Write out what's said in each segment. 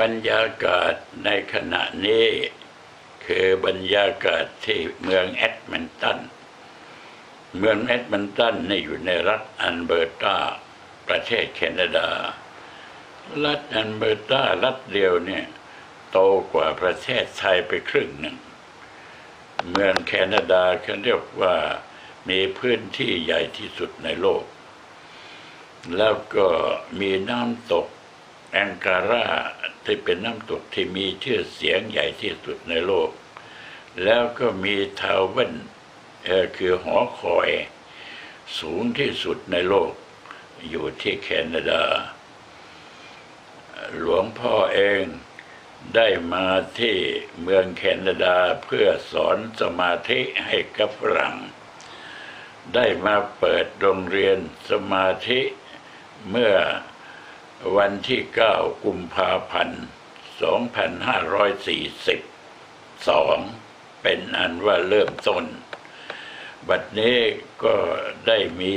บรรยากาศในขณะนี้ คือบรรยากาศที่เมืองแอดมนตัน เมืองแอดมนตันนี่อยู่ในรัฐอันเบอร์ตา ประเทศแคนาดา รัฐอันเบอร์ตา รัฐเดียวเนี่ยโตกว่าประเทศไทยไปครึ่งหนึ่ง เมืองแคนาดาเขาเรียกว่ามีพื้นที่ใหญ่ที่สุดในโลก แล้วก็มีน้ำตกแองการา ที่เป็นน้ำตกที่มีชื่อเสียงใหญ่ที่สุดในโลก แล้วก็มีทาวเวนคือหอคอยสูงที่สุดในโลก อยู่ที่แคนาดา หลวงพ่อเองได้มาที่เมืองแคนาดาเพื่อสอนสมาธิให้กับฝรั่ง ได้มาเปิดโรงเรียนสมาธิเมื่อ วันที่ 9 กุมภาพันธ์ 2542 เป็นอันว่าเริ่มต้น บัดนี้ก็ได้มี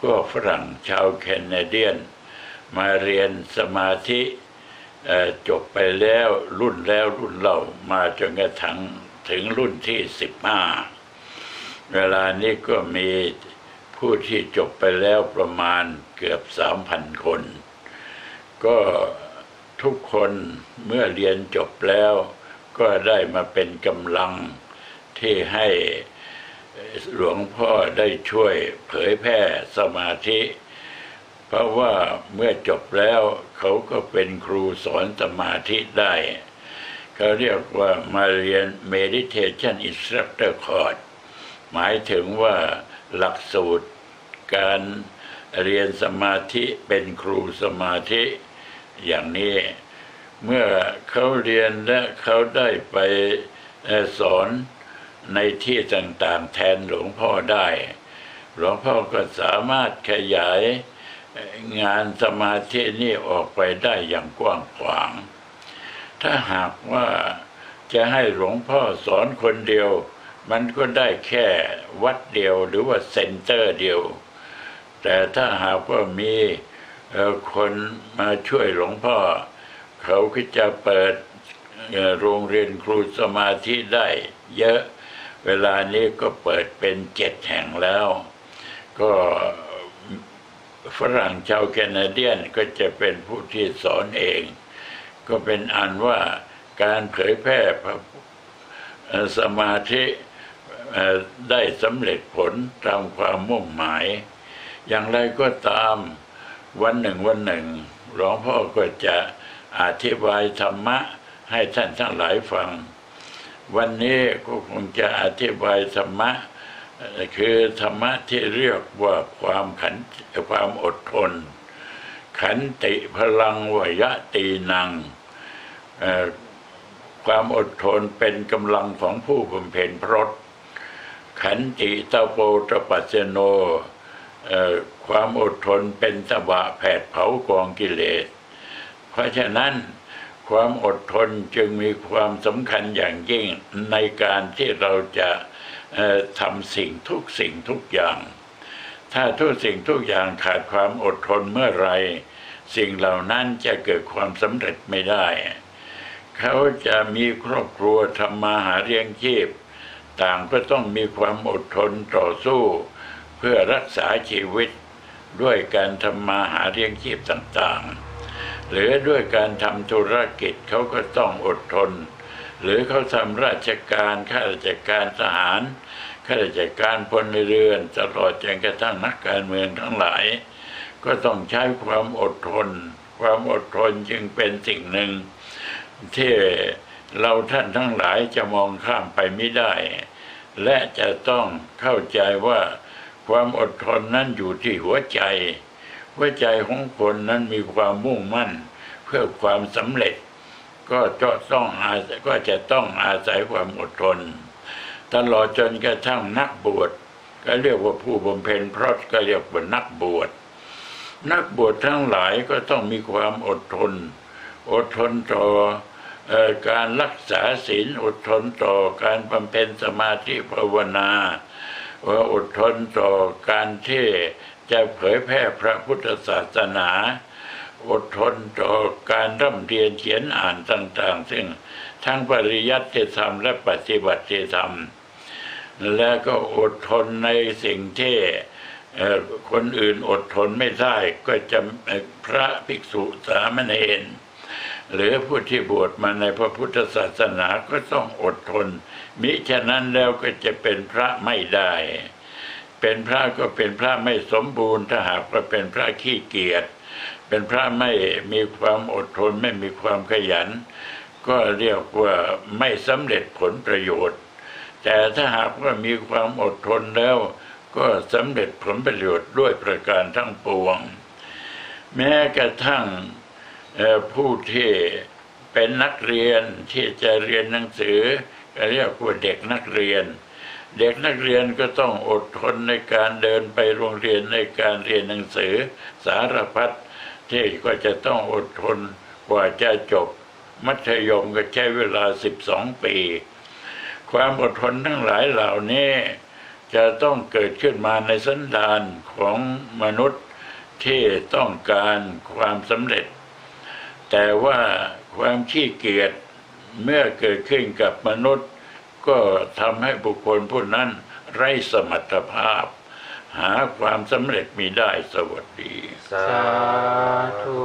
พวกฝรั่งชาวแคนาเดียน มาเรียนสมาธิจบไปแล้วรุ่นแล้วรุ่นเล่ามาจนกระทั่งถึงรุ่นที่สิบห้าเวลานี้ก็มี ผู้ที่จบไปแล้วประมาณเกือบสามพันคน ก็ทุกคนเมื่อเรียนจบแล้ว ก็ได้มาเป็นกำลังที่ให้หลวงพ่อได้ช่วยเผยแพร่สมาธิ เพราะว่าเมื่อจบแล้วเขาก็เป็นครูสอนสมาธิได้ เขาเรียกว่ามาเรียน meditation instructor course หมายถึงว่า หลักสูตร การเรียนสมาธิเป็นครูสมาธิอย่างนี้ เมื่อเขาเรียนและเขาได้ไปสอนในที่ต่างๆ แทนหลวงพ่อได้ หลวงพ่อก็สามารถขยายงานสมาธินี่ออกไปได้อย่างกว้างขวาง ถ้าหากว่าจะให้หลวงพ่อสอนคนเดียว มันก็ได้แค่วัดเดียวหรือว่าเซ็นเตอร์เดียว แต่ถ้าหากว่ามีคนมาช่วยหลวงพ่อ เขาก็จะเปิดโรงเรียนครูสมาธิได้เยอะเวลานี้ก็เปิดเป็นเจ็ดแห่งแล้ว ก็ฝรั่งชาวแคนาเดียนก็จะเป็นผู้ที่สอนเอง ก็เป็นอันว่าการเผยแพร่สมาธิ ได้สำเร็จผลตามความมุ่งหมาย อย่างไรก็ตามวันหนึ่งวันหนึ่งหลวงพ่อก็จะอธิบายธรรมะให้ท่านทั้งหลายฟัง วันนี้ก็คงจะอธิบายธรรมะ คือธรรมะที่เรียกว่าความขันความอดทน ขันติพลังวยะตีนัง ความอดทนเป็นกำลังของผู้บำเพ็ญพรต ขันติตะโปตปัสโน่ความอดทนเป็นตะบะแผดเผากองกิเลส เพราะฉะนั้นความอดทนจึงมีความสำคัญอย่างยิ่งในการที่เราจะทำสิ่งทุกสิ่งทุกอย่าง ถ้าทุกสิ่งทุกอย่างขาดความอดทนเมื่อไร สิ่งเหล่านั้นจะเกิดความสำเร็จไม่ได้ เขาจะมีครอบครัวทำมาหาเลี้ยงชีพ ต่างก็ต้องมีความอดทนต่อสู้ เพื่อรักษาชีวิตด้วยการทำมาหาเลี้ยงชีพต่างๆ หรือด้วยการทำธุรกิจเขาก็ต้องอดทน หรือเขาทำราชการข้าราชการทหารข้าราชการพลเรือนตลอดจนกระทั่งนักการเมืองทั้งหลาย ก็ต้องใช้ความอดทน ความอดทนจึงเป็นสิ่งหนึ่งที่ เราท่านทั้งหลายจะมองข้ามไปไม่ได้ และจะต้องเข้าใจว่าความอดทนนั้นอยู่ที่หัวใจ หัวใจของคนนั้นมีความมุ่งมั่น เพื่อความสำเร็จ ก็จะต้องอาศัยก็จะต้องอาศัยความอดทน ตลอดจนกระทั่งนักบวชก็เรียกว่าผู้บำเพ็ญพรตก็เรียกว่านักบวชนักบวชทั้งหลายก็ต้องมีความอดทน อดทนต่อ การรักษาศีลอดทนต่อการบำเพ็ญสมาธิภาวนาว่าอดทนต่อการที่จะเผยแพร่พระพุทธศาสนา อดทนต่อการร่ำเรียนเขียนอ่านต่าง ๆ ซึ่งทั้งปริยัติธรรมและปฏิบัติธรรม และก็อดทนในสิ่งที่เอ่คนอื่นอดทนไม่ได้ก็จะพระภิกษุสามเณร หรือผู้ที่บวชมาในพระพุทธศาสนาก็ต้องอดทน มิฉะนั้นแล้วก็จะเป็นพระไม่ได้ เป็นพระก็เป็นพระไม่สมบูรณ์ถ้าหากว่าเป็นพระขี้เกียจเป็นพระไม่มีความอดทนไม่มีความขยัน ก็เรียกว่าไม่สำเร็จผลประโยชน์ แต่ถ้าหากว่ามีความอดทนแล้ว ก็สำเร็จผลประโยชน์ด้วยประการทั้งปวง แม้กระทั่ง ผู้ที่เป็นนักเรียนที่จะเรียนหนังสือเรียกว่าเด็กนักเรียน เด็กนักเรียนก็ต้องอดทนในการเดินไปโรงเรียนในการเรียนหนังสือสารพัดที่ก็จะต้องอดทนกว่าจะจบ มัธยมก็ใช้เวลา 12 ปี ความอดทนทั้งหลายเหล่านี้จะต้องเกิดขึ้นมาในสันดานของมนุษย์ที่ต้องการความสำเร็จ แต่ว่าความขี้เกียจเมื่อเกิดขึ้นกับมนุษย์ ก็ทำให้บุคคลผู้นั้นไร้สมรรถภาพ หาความสำเร็จมีได้สวัสดี สาธุ